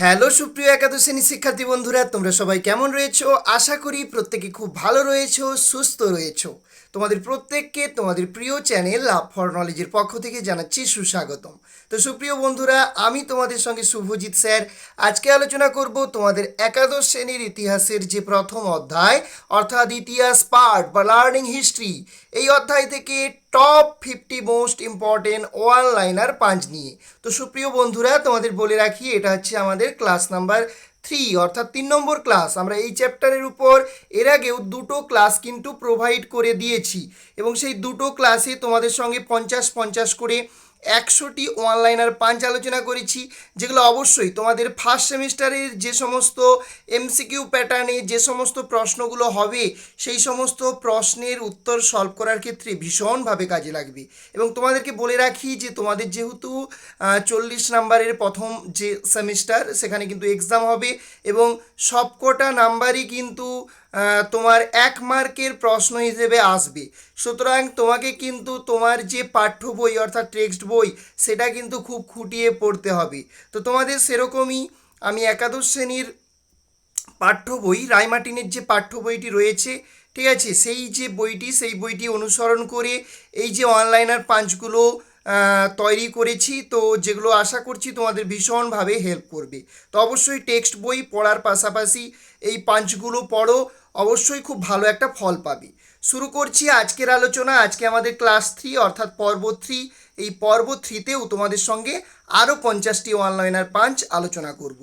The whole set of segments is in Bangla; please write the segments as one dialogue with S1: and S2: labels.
S1: হ্যালো সুপ্রিয় একাদশ শ্রেণির শিক্ষার্থী বন্ধুরা, তোমরা সবাই কেমন রয়েছো? আশা করি প্রত্যেকে খুব ভালো রয়েছো, সুস্থ রয়েছো। তোমাদের প্রত্যেককে তোমাদের প্রিয় চ্যানেল লাভ ফর নলেজের পক্ষ থেকে জানাচ্ছি সুস্বাগতম। তো সুপ্রিয় বন্ধুরা, আমি তোমাদের সঙ্গে শুভজিৎ স্যার। আজকে আলোচনা করব তোমাদের একাদশ শ্রেণির ইতিহাসের যে প্রথম অধ্যায়, অর্থাৎ ইতিহাস পার্ট বা লার্নিং হিস্ট্রি এই অধ্যায় থেকে top fifty most important one liner পাঁচ নিয়ে। তো সুপ্রিয় বন্ধুরা, তোমাদের বলে রাখি, এটা হচ্ছে আমাদের ক্লাস নাম্বার থ্রি অর্থাৎ তিন নম্বর ক্লাস আমরা এই চ্যাপ্টারের উপর, এর আগেও দুটো ক্লাস কিন্তু প্রোভাইড করে দিয়েছি। এবং সেই দুটো ক্লাসে তোমাদের সঙ্গে পঞ্চাশ পঞ্চাশ করে একশোটি অনলাইনার পাঞ্চ আলোচনা করেছি, যেগুলো অবশ্যই তোমাদের ফার্স্ট সেমিস্টারের যে সমস্ত এমসিকিউ প্যাটার্নে যে সমস্ত প্রশ্নগুলো হবে, সেই সমস্ত প্রশ্নের উত্তর সলভ করার ক্ষেত্রে ভীষণভাবে কাজে লাগবে। এবং তোমাদেরকে বলে রাখি যে তোমাদের যেহেতু চল্লিশ নাম্বারের প্রথম যে সেমিস্টার, সেখানে কিন্তু এক্সাম হবে এবং সবকটা নাম্বারই কিন্তু তোমার এক মার্কের প্রশ্ন হিসেবে আসবে। সুতরাং তোমাকে কিন্তু তোমার যে পাঠ্য বই, অর্থাৎ টেক্সট বই, সেটা কিন্তু খুব খুঁটিয়ে পড়তে হবে। তো তোমাদের সেরকমই আমি একাদশ শ্রেণির পাঠ্য বই রায়মার্টিনের যে পাঠ্য বইটি রয়েছে, ঠিক আছে, সেই যে বইটি, সেই বইটি অনুসরণ করে এই যে অনলাইনার পাঞ্চগুলো তৈরি করেছি, তো যেগুলো আশা করছি তোমাদের ভীষণভাবে হেল্প করবে। তো অবশ্যই টেক্সট বই পড়ার পাশাপাশি এই পাঞ্চগুলো পড়ো অবশ্যই খুব ভালো একটা ফল পাবে। শুরু করছি আজকের আলোচনা। আজকে আমাদের ক্লাস থ্রি অর্থাৎ পর্ব থ্রি এই পর্ব থ্রিতেও তোমাদের সঙ্গে আরও পঞ্চাশটি অনলাইনার পাঞ্চ আলোচনা করব,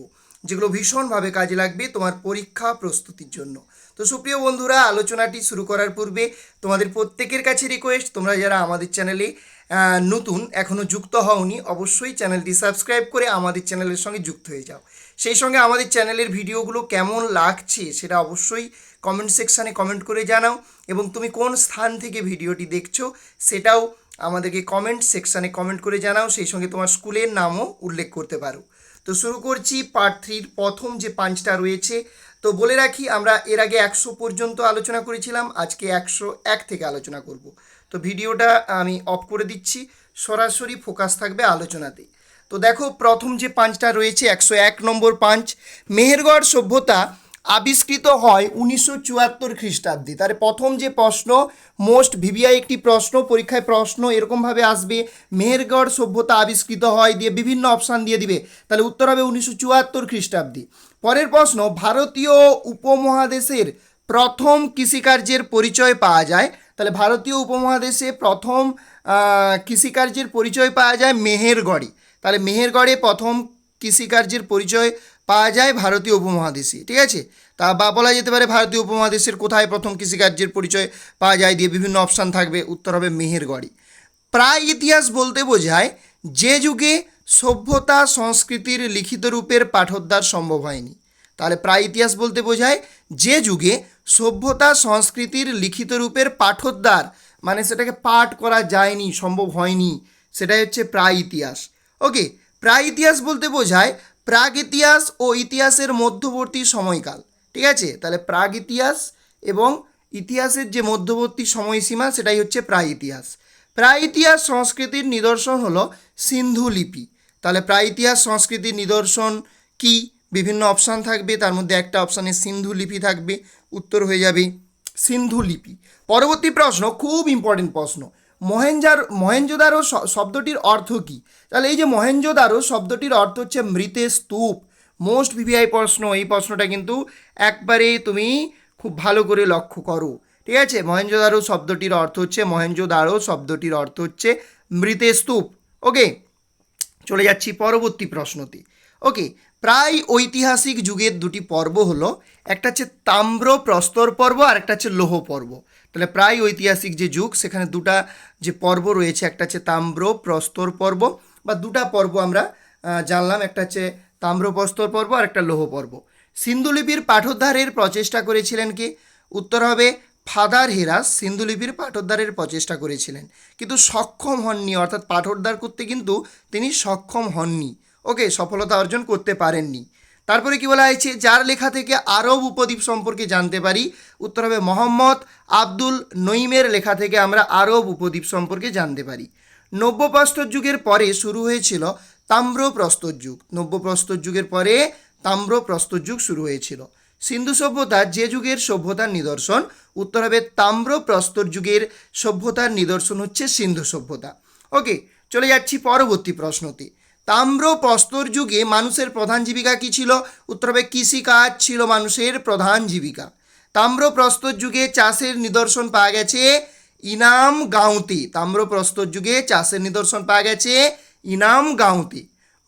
S1: যেগুলো ভীষণভাবে কাজে লাগবে তোমার পরীক্ষা প্রস্তুতির জন্য। তো সুপ্রিয় বন্ধুরা, আলোচনাটি শুরু করার পূর্বে তোমাদের প্রত্যেকের কাছে রিকোয়েস্ট তোমরা যারা আমাদের চ্যানেলে নতুন এখনও যুক্ত হওনি, অবশ্যই চ্যানেলটি সাবস্ক্রাইব করে আমাদের চ্যানেলের সঙ্গে যুক্ত হয়ে যাও। সেই সঙ্গে আমাদের চ্যানেলের ভিডিওগুলো কেমন লাগছে সেটা অবশ্যই কমেন্ট সেকশানে কমেন্ট করে জানাও এবং তুমি কোন স্থান থেকে ভিডিওটি দেখছ সেটাও আমাদেরকে কমেন্ট সেকশানে কমেন্ট করে জানাও, সেই সঙ্গে তোমার স্কুলের নামও উল্লেখ করতে পারো। তো শুরু করছি পার্ট থ্রির প্রথম যে পাঁচটা রয়েছে। তো বলে রাখি, আমরা এর আগে একশো পর্যন্ত আলোচনা করেছিলাম, আজকে একশো এক থেকে আলোচনা করব। তো ভিডিওটা আমি অফ করে দিচ্ছি, সরাসরি ফোকাস থাকবে আলোচনাতে। তো দেখো, প্রথম যে পাঁচটা রয়েছে, একশো এক নম্বর পাঁচ, মেহেরগড় সভ্যতা আবিষ্কৃত হয় উনিশশো চুয়াত্তর খ্রিস্টাব্দে। তার প্রথম যে প্রশ্ন, মোস্ট ভিভিআই একটি প্রশ্ন, পরীক্ষায় প্রশ্ন এরকমভাবে আসবে, মেহেরগড় সভ্যতা আবিষ্কৃত হয় দিয়ে বিভিন্ন অপশান দিয়ে দিবে। তাহলে উত্তর হবে উনিশশো চুয়াত্তর খ্রিস্টাব্দে। পরের প্রশ্ন, ভারতীয় উপমহাদেশের প্রথম কৃষিকার্যের পরিচয় পাওয়া যায়। তাহলে ভারতীয় উপমহাদেশে প্রথম কৃষিকার্যের পরিচয় পাওয়া যায় মেহেরগড়ে। তাহলে মেহেরগড়ে প্রথম কৃষিকার্যের পরিচয় পাওয়া যায় ভারতীয় উপমহাদেশে, ঠিক আছে? তা বা বলা যেতে পারে ভারতীয় উপমহাদেশের কোথায় প্রথম কৃষিকার্যের পরিচয় পাওয়া যায় দিয়ে বিভিন্ন অপশান থাকবে, উত্তর হবে মেহেরগড়ি। প্রায় ইতিহাস বলতে বোঝায় যে যুগে সভ্যতা সংস্কৃতির লিখিত রূপের পাঠোদ্ধার সম্ভব হয়নি। তাহলে প্রায় ইতিহাস বলতে বোঝায় যে যুগে সভ্যতা সংস্কৃতির লিখিত রূপের পাঠোদ্ধার মানে সেটাকে পাঠ করা যায়নি, সম্ভব হয়নি, সেটাই হচ্ছে প্রায় ইতিহাস। ওকে, প্রায় ইতিহাস বলতে বোঝায় প্রাগ ইতিহাস ও ইতিহাসের মধ্যবর্তী সময়কাল। ঠিক আছে? তাহলে প্রাগ ইতিহাস এবং ইতিহাসের যে মধ্যবর্তী সময়সীমা, সেটাই হচ্ছে প্রায় ইতিহাস। প্রায় ইতিহাস সংস্কৃতির নিদর্শন হলো সিন্ধু লিপি। তাহলে প্রায় ইতিহাস সংস্কৃতির নিদর্শন কি? বিভিন্ন অপশান থাকবে। তার মধ্যে একটা অপশানে সিন্ধু লিপি থাকবে, উত্তর হয়ে যাবে সিন্ধু লিপি। পরবর্তী প্রশ্ন, খুব ইম্পর্টেন্ট প্রশ্ন। মহেঞ্জার, মহেঞ্জোদারো শব্দটির অর্থ কী? তাহলে এই যে মহেঞ্জোদারো শব্দটির অর্থ হচ্ছে মৃতে স্তূপ। মোস্ট ভিভিআই প্রশ্ন, এই প্রশ্নটা কিন্তু একবারে তুমি খুব ভালো করে লক্ষ্য করো। ঠিক আছে? মহেঞ্জোদারো শব্দটির অর্থ হচ্ছে, মহেঞ্জোদারো শব্দটির অর্থ হচ্ছে মৃতে স্তূপ। ওকে চলে যাচ্ছি পরবর্তী প্রশ্নতে। ওকে প্রায় ঐতিহাসিক যুগের দুটি পর্ব হলো, একটা হচ্ছে তাম্র প্রস্তর পর্ব আর একটা হচ্ছে লৌহ পর্ব। তাহলে প্রায় ঐতিহাসিক যে যুগ, সেখানে দুটা যে পর্ব রয়েছে, একটা হচ্ছে তাম্র প্রস্তর পর্ব বা দুটা পর্ব আমরা জানলাম, একটা হচ্ছে তাম্র প্রস্তর পর্ব আর একটা লৌহ পর্ব। সিন্ধুলিপির পাঠোদ্ধারের প্রচেষ্টা করেছিলেন কি? উত্তর হবে ফাদার হেরাস সিন্ধুলিপির পাঠোদ্ধারের প্রচেষ্টা করেছিলেন। কিন্তু সক্ষম হননি, অর্থাৎ পাঠোদ্ধার করতে কিন্তু তিনি সক্ষম হননি। ওকে, সফলতা অর্জন করতে পারেননি। তারপরে কি বলা হয়েছে? যার লেখা থেকে আরব উপদ্বীপ সম্পর্কে জানতে পারি। উত্তর হবে মোহাম্মদ আব্দুল নঈমের লেখা থেকে আমরা আরব উপদ্বীপ সম্পর্কে জানতে পারি। নব্য প্রস্তর যুগের পরে শুরু হয়েছিল তাম্র প্রস্তর যুগ। নব্য প্রস্তর যুগের পরে তাম্র প্রস্তর যুগ শুরু হয়েছিল। সিন্ধু সভ্যতার যে যুগের সভ্যতার নিদর্শন, উত্তর হবে তাম্র প্রস্তর যুগের সভ্যতার নিদর্শন হচ্ছে সিন্ধু সভ্যতা। ওকে, চলে যাচ্ছি পরবর্তী প্রশ্নতে। তাম্র প্রস্তর যুগে মানুষের প্রধান জীবিকা কী ছিল? উত্তর হবে কৃষিকাজ ছিল মানুষের প্রধান জীবিকা। তাম্র প্রস্তর যুগে চাষের নিদর্শন পাওয়া গেছে ইনাম গাঁওতে। তাম্র প্রস্তর যুগে চাষের নিদর্শন পাওয়া গেছে ইনাম গাঁওতে।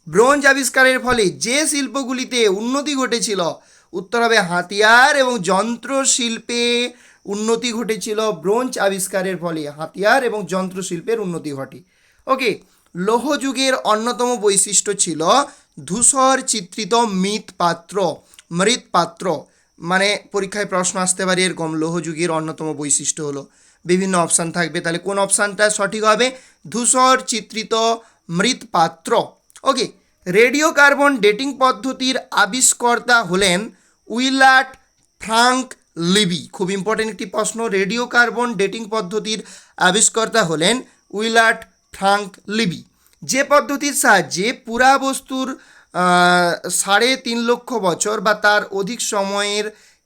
S1: ব্রোঞ্জ আবিষ্কারের ফলে যে শিল্পগুলিতে উন্নতি ঘটেছিল উত্তর হবে হাতিয়ার এবং যন্ত্র শিল্পে উন্নতি ঘটেছিল ব্রোঞ্জ আবিষ্কারের ফলে। হাতিয়ার এবং যন্ত্র শিল্পের উন্নতি ঘটে। ওকে লৌহ যুগের অন্যতম বৈশিষ্ট্য ছিল ধূসর চিত্রিত মৃৎপাত্র মৃৎপাত্র মানে পরীক্ষায় প্রশ্ন আসতে পারে এরকম লৌহ যুগের অন্যতম বৈশিষ্ট্য হলো। বিভিন্ন অপশান থাকবে। তাহলে কোন অপশানটা সঠিক হবে? ধূসর চিত্রিত মৃৎপাত্র ওকে রেডিও কার্বন ডেটিং পদ্ধতির আবিষ্কর্তা হলেন উইলাট ফ্রাঙ্ক লিবি। খুব ইম্পর্টেন্ট একটি প্রশ্ন। রেডিও কার্বন ডেটিং পদ্ধতির আবিষ্কর্তা হলেন উইলাট ফ্রাঙ্ক লিবি। যে পদ্ধতির সাহায্যে পুরাবস্তুর সাড়ে তিন লক্ষ বছর বা তার অধিক সময়ের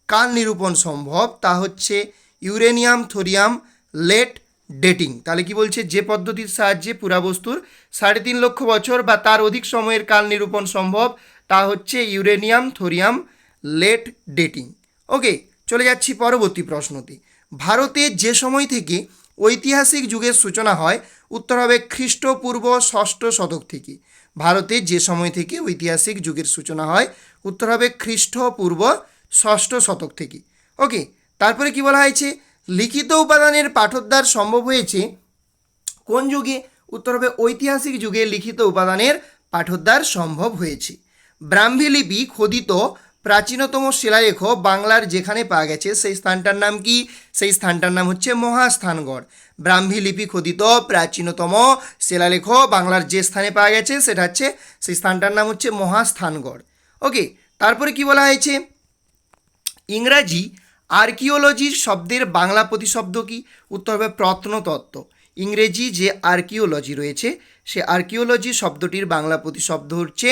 S1: কাল নিরূপণ সম্ভব, তা হচ্ছে ইউরেনিয়াম থোরিয়াম লেট ডেটিং। তাহলে কি বলছে? যে পদ্ধতির সাহায্যে পুরাবস্তুর সাড়ে তিন লক্ষ বছর বা তার অধিক সময়ের কাল নিরূপণ সম্ভব, তা হচ্ছে uranium thorium lead dating. Okay, চলে যাচ্ছি পরবর্তী প্রশ্নতে। ভারতে যে সময় থেকে ঐতিহাসিক যুগের সূচনা হয়, উত্তর হবে খ্রিস্টপূর্ব ষষ্ঠ শতক থেকে। ভারতে যে সময় থেকে ঐতিহাসিক যুগের সূচনা হয়, উত্তর হবে খ্রিস্টপূর্ব ষষ্ঠ শতক থেকে। ওকে তারপরে কি বলা হয়েছে? লিখিত উপাদানের পাঠোদ্ধার সম্ভব হয়েছে কোন যুগে? উত্তর হবে ঐতিহাসিক যুগে লিখিত উপাদানের পাঠোদ্ধার সম্ভব হয়েছে। ব্রাহ্মী লিপি খোদিত প্রাচীনতম শিলালেখ বাংলার যেখানে পাওয়া গেছে, সেই স্থানটার নাম কি? সেই স্থানটার নাম হচ্ছে মহাস্থানগড়। ব্রাহ্মী লিপি খোদিত প্রাচীনতম শিলালেখ বাংলার যে স্থানে পাওয়া গেছে, সেটা হচ্ছে, সেই স্থানটার নাম হচ্ছে মহাস্থানগড়। ওকে, তারপরে কি বলা হয়েছে? ইংরাজি আর্কিওলজির শব্দের বাংলা প্রতিশব্দ কি? উত্তর হবে প্রত্নতত্ত্ব। ইংরেজি যে আর্কিওলজি রয়েছে, সে আর্কিওলজি শব্দটির বাংলা প্রতিশব্দ হচ্ছে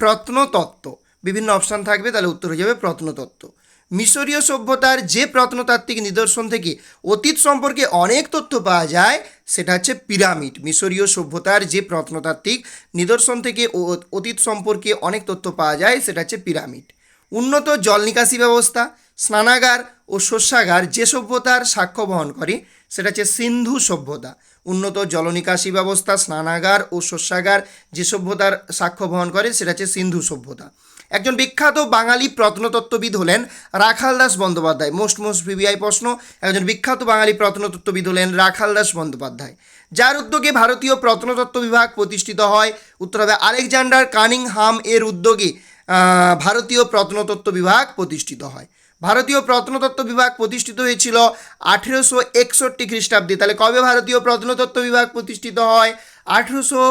S1: প্রত্নতত্ত্ব। বিভিন্ন অপশান থাকবে, তাহলে উত্তর হয়ে যাবে প্রত্নতত্ত্ব। মিশরীয় সভ্যতার যে প্রত্নতাত্ত্বিক নিদর্শন থেকে অতীত সম্পর্কে অনেক তথ্য পাওয়া যায়, সেটা হচ্ছে পিরামিড। মিশরীয় সভ্যতার যে প্রত্নতাত্ত্বিক নিদর্শন থেকে অতীত সম্পর্কে অনেক তথ্য পাওয়া যায়, সেটা হচ্ছে পিরামিড। উন্নত জল নিকাশি ব্যবস্থা, স্নানাগার ও শস্যাগার যে সভ্যতার সাক্ষ্য বহন করে, সেটা হচ্ছে সিন্ধু সভ্যতা। উন্নত জলনিকাশি ব্যবস্থা, স্নানাগার ও শস্যাগার যে সভ্যতার সাক্ষ্য বহন করে, সেটা হচ্ছে সিন্ধু সভ্যতা। একজন বিখ্যাত বাঙালি প্রত্নতত্ত্ববিদ হলেন Rakhal Das Bandyopadhyay. Most most VVI প্রশ্ন, একজন বিখ্যাত বাঙালি প্রত্নতত্ত্ববিদ হলেন রাখাল দাস বন্দ্যোপাধ্যায়। যার উদ্যোগে ভারতীয় প্রত্নতত্ত্ব বিভাগ প্রতিষ্ঠিত হয়। উত্তর হবে আলেকজান্ডার কানিংহাম এর উদ্যোগে ভারতীয় প্রত্নতত্ত্ব বিভাগ প্রতিষ্ঠিত হয়। ভারতীয় প্রত্নতত্ত্ব বিভাগ প্রতিষ্ঠিত হয়েছিল আঠেরোশো একষট্টি খ্রিস্টাব্দে। তাহলে কবে ভারতীয় প্রত্নতত্ত্ব বিভাগ প্রতিষ্ঠিত হয়? আঠেরোশো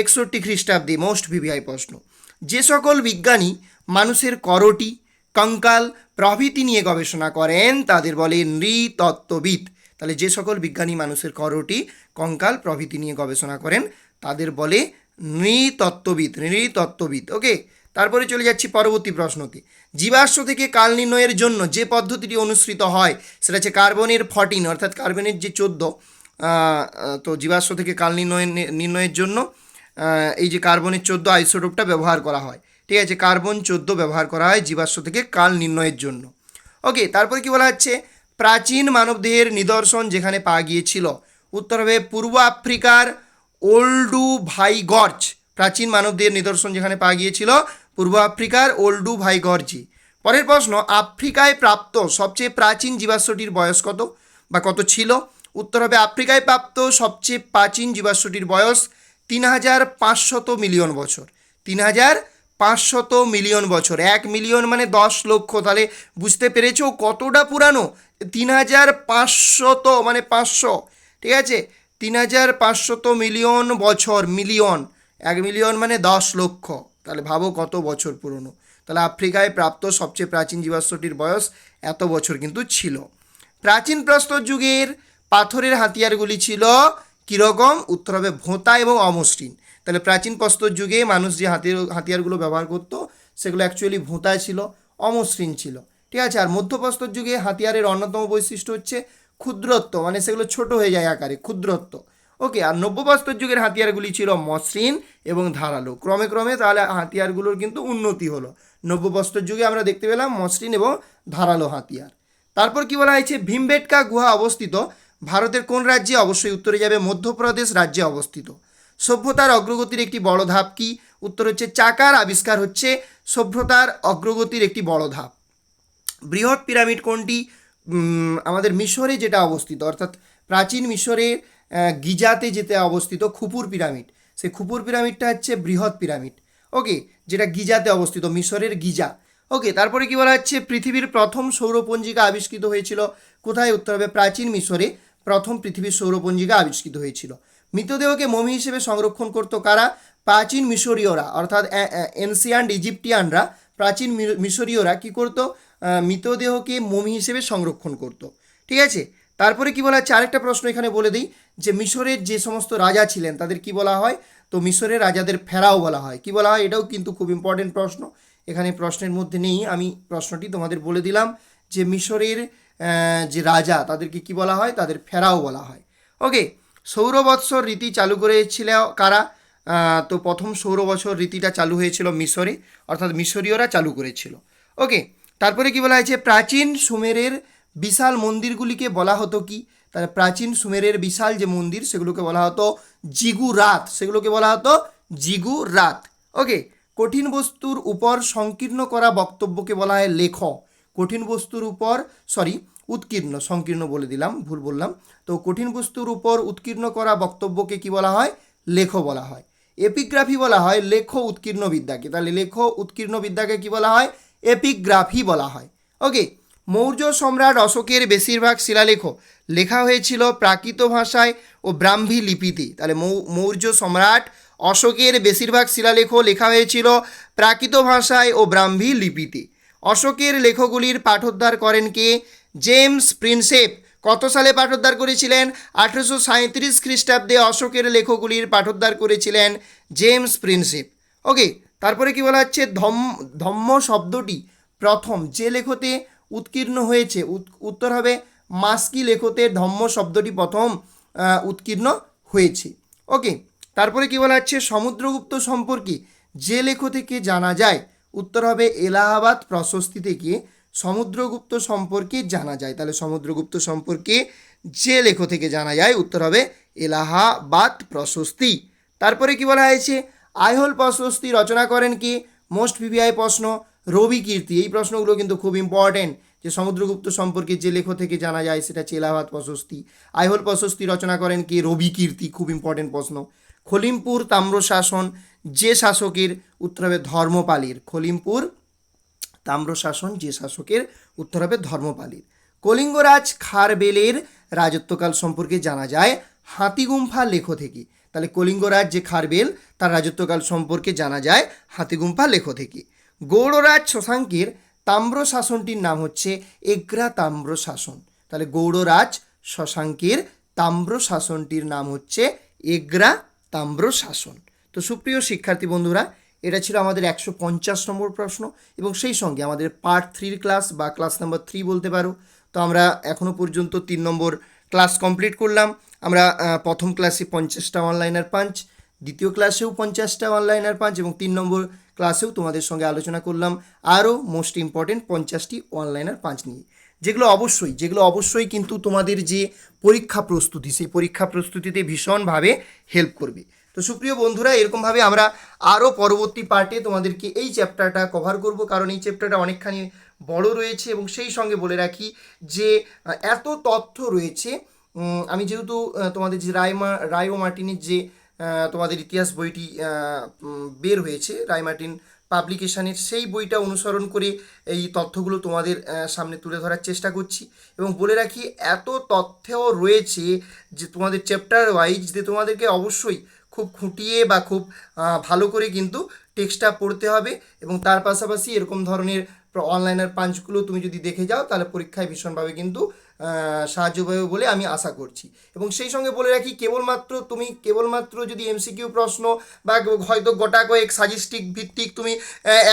S1: একষট্টি খ্রিস্টাব্দে, মোস্ট ভিভিআই প্রশ্ন। যে সকল বিজ্ঞানী মানুষের করটি, কঙ্কাল প্রভৃতি নিয়ে গবেষণা করেন, তাদের বলে নৃতত্ত্ববিদ। তাহলে যে সকল বিজ্ঞানী মানুষের করটি, কঙ্কাল প্রভৃতি নিয়ে গবেষণা করেন, তাদের বলে নৃতত্ত্ববিদ নৃতত্ত্ববিদ। ওকে? তারপরে চলে যাচ্ছি পরবর্তী প্রশ্নতে। জীবাশ্ম থেকে কাল নির্ণয়ের জন্য যে পদ্ধতিটি অনুসৃত হয়, সেটা হচ্ছে কার্বনের ফর্টিন অর্থাৎ কার্বনের যে চোদ্দ তো জীবাশ্ম থেকে কাল নির্ণয়ের নির্ণয়ের জন্য এই যে কার্বনের চোদ্দ আইসোটোপটা ব্যবহার করা হয়। ঠিক আছে, কার্বন চোদ্দ ব্যবহার করা হয় জীবাশ্ম থেকে কাল নির্ণয়ের জন্য। ওকে, তারপরে কি বলা হচ্ছে? প্রাচীন মানবদেহের নিদর্শন যেখানে পাওয়া গিয়েছিল। উত্তর হবে পূর্ব আফ্রিকার ওল্ডু ভাইগর্জ প্রাচীন মানবদেহের নিদর্শন যেখানে পাওয়া গিয়েছিল, পূর্ব আফ্রিকার ওল্ডু ভাইগর্জি পরের প্রশ্ন, আফ্রিকায় প্রাপ্ত সবচেয়ে প্রাচীন জীবাশ্মটির বয়স কত বা কত ছিল? উত্তর হবে, আফ্রিকায় প্রাপ্ত সবচেয়ে প্রাচীন জীবাশ্মটির বয়স তিন হাজার পাঁচশত মিলিয়ন বছর। তিন হাজার পাঁচশত মিলিয়ন বছর। এক মিলিয়ন মানে দশ লক্ষ। তাহলে বুঝতে পেরেছ কতটা পুরানো? তিন হাজার পাঁচশত মানে পাঁচশো। ঠিক আছে? তিন হাজার পাঁচশত মিলিয়ন বছর। মিলিয়ন। এক মিলিয়ন মানে দশ লক্ষ। তাহলে ভাবো কত বছর পুরনো। তাহলে আফ্রিকায় প্রাপ্ত সবচেয়ে প্রাচীন জীবাশ্মটির বয়স এত বছর কিন্তু ছিল। প্রাচীন প্রস্তর যুগের পাথরের হাতিয়ারগুলি ছিল কীরকম? উত্তর হবে ভোঁতা এবং অমসৃণ। তাহলে প্রাচীন প্রস্তর যুগে মানুষ যে হাতিয়ার হাতিয়ারগুলো ব্যবহার করতো, সেগুলো অ্যাকচুয়ালি ভোঁতা ছিল, অমসৃণ ছিল। ঠিক আছে? আর মধ্যপ্রস্তর যুগে হাতিয়ারের অন্যতম বৈশিষ্ট্য হচ্ছে ক্ষুদ্রত্ব মানে সেগুলো ছোট হয়ে যায় আকারে, ক্ষুদ্রত্ব। ওকে আর নব্যপ্রস্তর যুগের হাতিয়ারগুলি ছিল মসৃণ এবং ধারালো। ক্রমে ক্রমে তাহলে হাতিয়ারগুলোর কিন্তু উন্নতি হলো। নব্যপ্রস্তর যুগে আমরা দেখতে পেলাম মসৃণ এবং ধারালো হাতিয়ার। তারপর কি বলা হয়েছে? ভীমবেটকা গুহা অবস্থিত। ভারতের কোন রাজ্যে অবশ্যই উত্তরে যাবে মধ্যপ্রদেশ রাজ্যে অবস্থিত? সভ্যতার অগ্রগতির একটি বড় ধাপ কি? উত্তর হচ্ছে চাকার, আবিষ্কার হচ্ছে সভ্যতার অগ্রগতির একটি বড় ধাপ। বৃহৎ পিরামিড কোনটি? আমাদের মিশরে যেটা অবস্থিত, অর্থাৎ প্রাচীন মিশরে গিজাতে যেতে অবস্থিত খুপুর পিরামিড। সেই খুপুর পিরামিডটা হচ্ছে বৃহৎ পিরামিড। ওকে, যেটা গিজাতে অবস্থিত, মিশরের গিজা। ওকে, তারপরে কি বলা হচ্ছে? পৃথিবীর প্রথম সৌরপঞ্জিকা আবিষ্কৃত হয়েছিল। কোথায়? উত্তর হবে প্রাচীন মিশরে। প্রথম পৃথিবীর সৌরপঞ্জিকা আবিষ্কৃত হয়েছিল। মৃতদেহকে মমি হিসেবে সংরক্ষণ করতো কারা? প্রাচীন মিশরীয়রা, অর্থাৎ এনসিয়ান্ট ইজিপ্টিয়ানরা প্রাচীন মিশরীয়রা কি করতো? মৃতদেহকে মমি হিসেবে সংরক্ষণ করত। ঠিক আছে? তারপরে কি বলা হচ্ছে? আরেকটা প্রশ্ন এখানে বলে দিই, যে মিশরের যে সমস্ত রাজা ছিলেন, তাদের কি বলা হয়? তো মিশরের রাজাদের ফেরাও বলা হয়। কি বলা হয়? এটাও কিন্তু খুব ইম্পর্টেন্ট প্রশ্ন। এখানে প্রশ্নের মধ্যে নেই, আমি প্রশ্নটি তোমাদের বলে দিলাম, যে মিশরের যে রাজা, তাদেরকে কি বলা হয়? তাদের ফেরাও বলা হয়। ওকে সৌরবৎসর রীতি চালু করেছিল কারা? তো প্রথম সৌর বছর রীতিটা চালু হয়েছিল মিশরে, অর্থাৎ মিশরীয়রা চালু করেছিল। ওকে তারপরে কি বলা হয়েছে? প্রাচীন সুমেরের বিশাল মন্দিরগুলিকে বলা হতো কি? তাহলে প্রাচীন সুমেরের বিশাল যে মন্দির, সেগুলোকে বলা হতো জিগু রাত সেগুলোকে বলা হতো জিগু রাত ওকে কঠিন বস্তুর উপর সংকীর্ণ করা বক্তব্যকে বলা হয় লেখ। কঠিন বস্তুর উপর সরি উৎকীর্ণ, সংকীর্ণ বলে দিলাম, ভুল বললাম। তো কঠিন বস্তুর উপর উৎকীর্ণ করা বক্তব্যকে কি বলা হয়? লেখ বলা হয়। এপিগ্রাফি বলা হয় লেখ উৎকীর্ণ বিদ্যাকে তাহলে লেখ উৎকীর্ণ বিদ্যাকে কি বলা হয়? এপিগ্রাফি বলা হয়। ওকে মৌর্য সম্রাট অশোকের বেশিরভাগ শিলালেখ লেখা হয়েছিল প্রাকৃত ভাষায় ও ব্রাহ্মী লিপিতে। তাহলে মৌর্য সম্রাট অশোকের বেশিরভাগ শিলালেখ লেখা হয়েছিল প্রাকৃত ভাষায় ও ব্রাহ্মী লিপিতে। অশোকের লেখগুলির পাঠোদ্ধার করেন কে? James Prinsep. কত সালে পাঠোদ্ধার করেছিলেন? আঠেরোশো সাঁত্রিশ খ্রিস্টাব্দে অশোকের লেখগুলির পাঠোদ্ধার করেছিলেন জেমস প্রিন্সেপ। ওকে, তারপরে কি বলা হচ্ছে? ধম ধম্ম শব্দটি প্রথম যে লেখতে উৎকীর্ণ হয়েছে উত- উত্তর হবে মাস্কি লেখতে ধম্ম শব্দটি প্রথম উৎকীর্ণ হয়েছে। ওকে, তারপরে কি বলা হচ্ছে? সমুদ্রগুপ্ত সম্পর্কে যে লেখ থেকে জানা যায়? উত্তর হবে এলাহাবাদ প্রশস্তি থেকে সমুদ্রগুপ্ত সম্পর্কে জানা যায়। তাহলে সমুদ্রগুপ্ত সম্পর্কে যে লেখ থেকে জানা যায়, উত্তর হবে এলাহাবাদ প্রশস্তি। তারপরে কি বলা হয়েছে? আইহল প্রশস্তি রচনা করেন কি? মোস্ট ভিভিআই প্রশ্ন, রবি কীর্তি। এই প্রশ্নগুলো কিন্তু খুব ইম্পর্টেন্ট যে সমুদ্রগুপ্ত সম্পর্কে যে লেখ থেকে জানা যায়, সেটা হচ্ছে এলাহাবাদ প্রশস্তি। আইহল প্রশস্তি রচনা করেন কি? রবি কীর্তি। খুব ইম্পর্টেন্ট প্রশ্ন। খলিমপুর তাম্রশাসন, যে শাসকের উত্তর হবে ধর্মপালীর। খলিমপুর তাম্রশাসন, যে শাসকের উত্তর হবে ধর্মপালীর। কলিঙ্গরাজ খারবেলের রাজত্বকাল সম্পর্কে জানা যায় হাতিগুম্ফা লেখ থেকে। তাহলে কলিঙ্গরাজ যে খারবেল, তার রাজত্বকাল সম্পর্কে জানা যায় হাতিগুম্ফা লেখ থেকে। গৌড়রাজ শশাঙ্কের তাম্র শাসনটির নাম হচ্ছে এগ্রা তাম্র শাসন তাহলে গৌড়রাজ শশাঙ্কের তাম্র শাসনটির নাম হচ্ছে এগ্রা তাম্র শাসন। তো সুপ্রিয় শিক্ষার্থী বন্ধুরা, এটা ছিল আমাদের একশো পঞ্চাশ নম্বর প্রশ্ন এবং সেই সঙ্গে আমাদের পার্ট থ্রির ক্লাস বা ক্লাস নাম্বার থ্রি বলতে পারো। তো আমরা এখনও পর্যন্ত তিন নম্বর ক্লাস কমপ্লিট করলাম। আমরা প্রথম ক্লাসে পঞ্চাশটা অনলাইনার পাঞ্চ দ্বিতীয় ক্লাসেও পঞ্চাশটা অনলাইনার পাঞ্চ এবং তিন নম্বর ক্লাসেও তোমাদের সঙ্গে আলোচনা করলাম। আরও মোস্ট ইম্পর্টেন্ট পঞ্চাশটি অনলাইনার পাঁচ নিয়ে। যেগুলো অবশ্যই যেগুলো অবশ্যই কিন্তু তোমাদের যে পরীক্ষা প্রস্তুতি, সেই পরীক্ষা প্রস্তুতিতে ভীষণভাবে হেল্প করবে। তো সুপ্রিয় বন্ধুরা, এরকমভাবে আমরা আরও পরবর্তী পার্টে তোমাদেরকে এই চ্যাপ্টারটা কভার করব, কারণ এই চ্যাপ্টারটা অনেকখানি বড় রয়েছে এবং সেই সঙ্গে বলে রাখি যে এত তথ্য রয়েছে আমি যেহেতু তোমাদের যে রায়মা রায় মার্টিনের যে তোমাদের ইতিহাস বইটি বের হয়েছে, রায় মার্টিন পাবলিকেশনের সেই বইটা অনুসরণ করে এই তথ্যগুলো তোমাদের সামনে তুলে ধরার চেষ্টা করছি। এবং বলে রাখি, এত তথ্য রয়েছে যে তোমাদের চ্যাপ্টার ওয়াইজ যে তোমাদেরকে অবশ্যই খুব খুঁটিয়ে বা খুব ভালো করে কিন্তু টেক্সটটা পড়তে হবে। এবং তার পাশাপাশি এরকম ধরনের অনলাইনের পাঞ্চগুলো তুমি যদি দেখে যাও, তাহলে পরীক্ষায় ভীষণভাবে কিন্তু সাহায্য পাবে বলে আমি আশা করছি। এবং সেই সঙ্গে বলে রাখি, কেবলমাত্র তুমি, কেবলমাত্র যদি এমসিকিউ প্রশ্ন বা হয়তো গোটা কয়েক সাজেস্টিক ভিত্তিক তুমি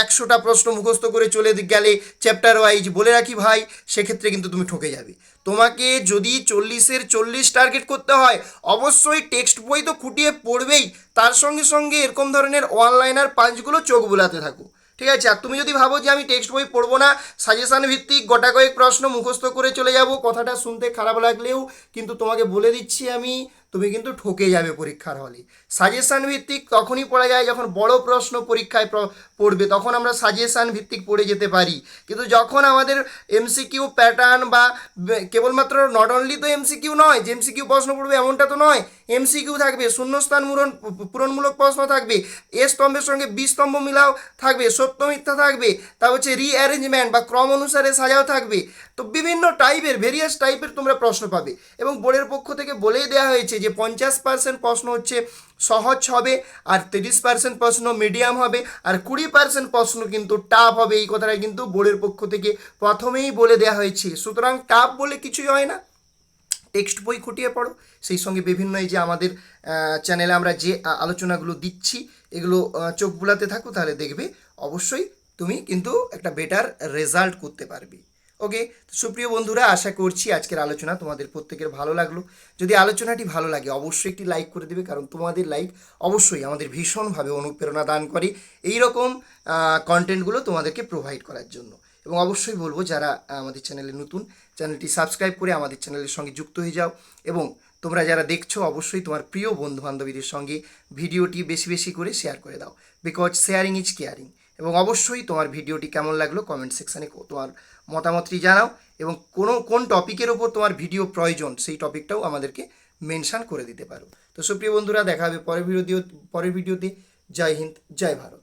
S1: একশোটা প্রশ্ন মুখস্থ করে চলে গেলে চ্যাপ্টার ওয়াইজ বলে রাখি ভাই, সেক্ষেত্রে কিন্তু তুমি ঠকে যাবে। তোমাকে যদি চল্লিশের চল্লিশ টার্গেট করতে হয়, অবশ্যই টেক্সট বই তো খুঁটিয়ে পড়বেই। তার সঙ্গে সঙ্গে এরকম ধরনের অনলাইনার পাঞ্চগুলো চোখ বোলাতে থাকো। ঠিক আছে? আর তুমি যদি ভাবো যে আমি টেক্সট বই পড়ব না সাজেশান ভিত্তিক গোটা কয়েক প্রশ্ন মুখস্থ করে চলে যাব, কথাটা শুনতে খারাপ লাগলেও কিন্তু তোমাকে বলে দিচ্ছি আমি। তুমি কিন্তু ঠকে যাবে পরীক্ষার হলে। সাজেশান ভিত্তিক তখনই পড়া যায় যখন বড় প্রশ্ন পরীক্ষায় পড়বে, তখন আমরা সাজেশান ভিত্তিক পড়ে যেতে পারি। কিন্তু যখন আমাদের এমসিকিউ প্যাটার্ন বা কেবলমাত্র নট অনলি তো এমসিকিউ নয়, যে এমসিকিউ প্রশ্ন পড়বে এমনটা তো নয় এমসিকিউ থাকবে, শূন্যস্থান মূরণ পূরণমূলক প্রশ্ন থাকবে এ স্তম্ভের সঙ্গে বি স্তম্ভ মিলাও থাকবে, সত্য মিথ্যা থাকবে, তা হচ্ছে রিঅ্যারেঞ্জমেন্ট বা ক্রম অনুসারে সাজাও থাকবে। তো বিভিন্ন টাইপের ভেরিয়াস টাইপের তোমরা প্রশ্ন পাবে। এবং বোর্ডের পক্ষ থেকে বলেই দেওয়া হয়েছে যে পঞ্চাশ পার্সেন্ট প্রশ্ন হচ্ছে সহজ হবে আর তিরিশ পার্সেন্ট প্রশ্ন মিডিয়াম হবে আর কুড়ি পার্সেন্ট প্রশ্ন কিন্তু টাফ হবে। এই কথাটা কিন্তু বোর্ডের পক্ষ থেকে প্রথমেই বলে দেওয়া হয়েছে। সুতরাং টাফ বলে কিছুই হয় না। টেক্সট বই খুঁটিয়ে পড়ো। সেই সঙ্গে বিভিন্ন এই যে আমাদের চ্যানেলে আমরা যে আলোচনাগুলো দিচ্ছি, এগুলো চোখ বুলাতে থাকো, তাহলে দেখবে অবশ্যই তুমি কিন্তু একটা বেটার রেজাল্ট করতে পারবে। ওকে? সুপ্রিয় বন্ধুরা, আশা করছি আজকের আলোচনা তোমাদের প্রত্যেকের ভালো লাগল। যদি আলোচনাটি ভালো লাগে, অবশ্যই একটি লাইক করে দেবে, কারণ তোমাদের লাইক অবশ্যই আমাদের ভীষণভাবে অনুপ্রেরণা দান করে এই রকম কন্টেন্টগুলো তোমাদেরকে প্রোভাইড করার জন্য। এবং অবশ্যই বলব, যারা আমাদের চ্যানেলে নতুন চ্যানেলটি সাবস্ক্রাইব করে আমাদের চ্যানেলের সঙ্গে যুক্ত হয়ে যাও। এবং তোমরা যারা দেখছ, অবশ্যই তোমার প্রিয় বন্ধু বান্ধবীদের সঙ্গে ভিডিওটি বেশি বেশি করে শেয়ার করে দাও। বিকজ শেয়ারিং ইজ কেয়ারিং এবং অবশ্যই তোমার ভিডিওটি কেমন লাগল কমেন্ট সেকশানে তোমার মতামতটি জানাও এবং কোনো, কোন টপিকের ওপর তোমার ভিডিও প্রয়োজন, সেই টপিকটাও আমাদেরকে মেনশন করে দিতে পারো। তো সুপ্রিয় বন্ধুরা, দেখা হবে পরের ভিডিও পরের ভিডিওতে। জয় হিন্দ, জয় ভারত।